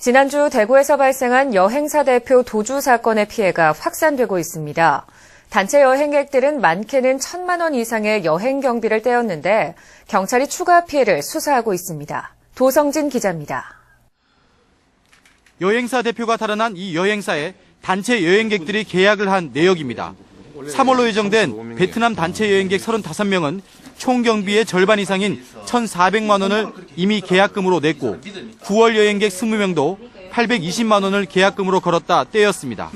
지난주 대구에서 발생한 여행사 대표 도주 사건의 피해가 확산되고 있습니다. 단체 여행객들은 많게는 천만 원 이상의 여행 경비를 떼었는데 경찰이 추가 피해를 수사하고 있습니다. 도성진 기자입니다. 여행사 대표가 탈환한 이 여행사에 단체 여행객들이 계약을 한 내역입니다. 3월로 예정된 베트남 단체 여행객 35명은 총 경비의 절반 이상인 1,400만 원을 이미 계약금으로 냈고 9월 여행객 20명도 820만 원을 계약금으로 걸었다 떼었습니다.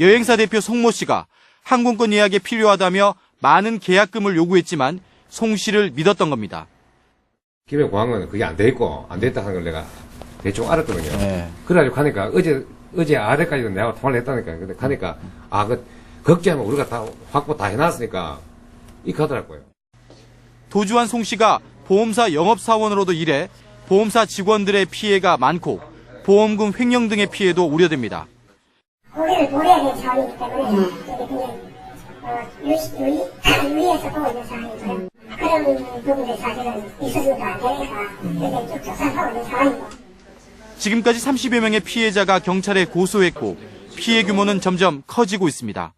여행사 대표 송모 씨가 항공권 예약에 필요하다며 많은 계약금을 요구했지만 송 씨를 믿었던 겁니다. 김해공항은 그게 안 돼 있고 안 됐다 하는 걸 내가 대충 알았거든요. 네. 그래가지고 가니까 어제 어제 아래까지도 내가 통화를 했다니까. 근데 가니까 아 그 걱정하면 우리가 다 확보 다 해놨으니까 이렇게 하더라고요. 도주한 송 씨가 보험사 영업사원으로도 일해 보험사 직원들의 피해가 많고 보험금 횡령 등의 피해도 우려됩니다. 고개를 돌려야 되는 상황이기 때문에 이게 굉장히 어, 유시, 유의, 유의해서 보고 있는 상황이고요. 그런 부분들이 사실은 있어서도 안 되니까 이렇게 쭉 조사하고 있는 상황이고 지금까지 30여 명의 피해자가 경찰에 고소했고 피해 규모는 점점 커지고 있습니다.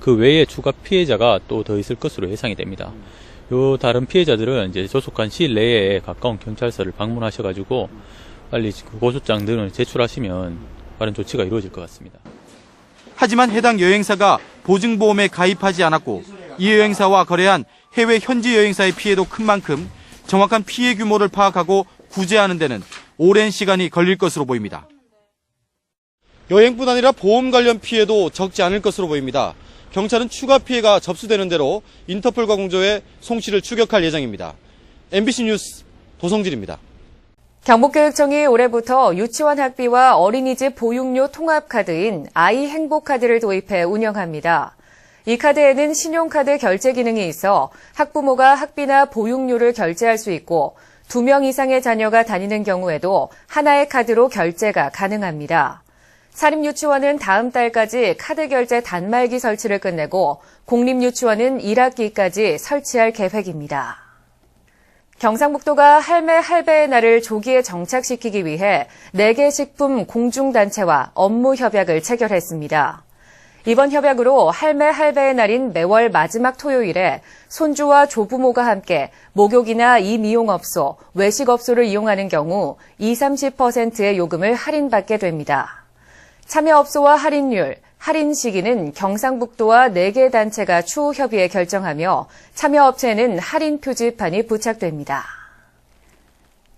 그 외에 추가 피해자가 또 더 있을 것으로 예상이 됩니다. 요 다른 피해자들은 이제 조속한 시일 내에 가까운 경찰서를 방문하셔가지고 빨리 그 고소장 등을 제출하시면 빠른 조치가 이루어질 것 같습니다. 하지만 해당 여행사가 보증보험에 가입하지 않았고 이 여행사와 거래한 해외 현지 여행사의 피해도 큰 만큼 정확한 피해 규모를 파악하고 구제하는 데는 오랜 시간이 걸릴 것으로 보입니다. 여행뿐 아니라 보험 관련 피해도 적지 않을 것으로 보입니다. 경찰은 추가 피해가 접수되는 대로 인터폴과 공조해 송 씨를 추격할 예정입니다. MBC 뉴스 도성진입니다. 경북교육청이 올해부터 유치원 학비와 어린이집 보육료 통합카드인 아이 행복카드를 도입해 운영합니다. 이 카드에는 신용카드 결제 기능이 있어 학부모가 학비나 보육료를 결제할 수 있고 두명 이상의 자녀가 다니는 경우에도 하나의 카드로 결제가 가능합니다. 사립유치원은 다음 달까지 카드 결제 단말기 설치를 끝내고 공립유치원은 1학기까지 설치할 계획입니다. 경상북도가 할매 할배의 날을 조기에 정착시키기 위해 4개 식품 공중단체와 업무 협약을 체결했습니다. 이번 협약으로 할매 할배의 날인 매월 마지막 토요일에 손주와 조부모가 함께 목욕이나 이미용업소, 외식업소를 이용하는 경우 20, 30%의 요금을 할인받게 됩니다. 참여업소와 할인율, 할인 시기는 경상북도와 4개 단체가 추후 협의에 결정하며 참여업체에는 할인 표지판이 부착됩니다.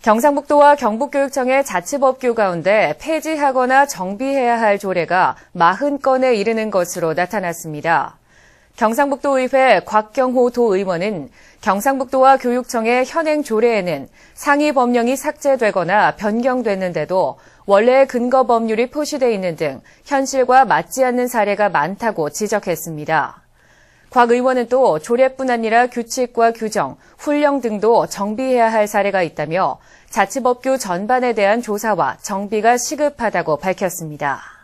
경상북도와 경북교육청의 자치법규 가운데 폐지하거나 정비해야 할 조례가 40건에 이르는 것으로 나타났습니다. 경상북도의회 곽경호 도의원은 경상북도와 교육청의 현행 조례에는 상위 법령이 삭제되거나 변경됐는데도 원래 근거 법률이 표시돼 있는 등 현실과 맞지 않는 사례가 많다고 지적했습니다. 곽 의원은 또 조례뿐 아니라 규칙과 규정, 훈령 등도 정비해야 할 사례가 있다며 자치법규 전반에 대한 조사와 정비가 시급하다고 밝혔습니다.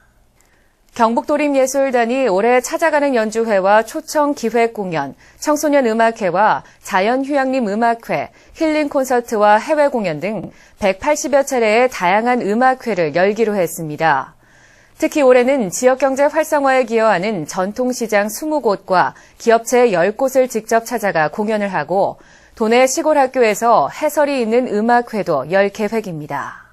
경북도립예술단이 올해 찾아가는 연주회와 초청 기획 공연, 청소년 음악회와 자연휴양림 음악회, 힐링 콘서트와 해외 공연 등 180여 차례의 다양한 음악회를 열기로 했습니다. 특히 올해는 지역경제 활성화에 기여하는 전통시장 20곳과 기업체 10곳을 직접 찾아가 공연을 하고 도내 시골 학교에서 해설이 있는 음악회도 열 계획입니다.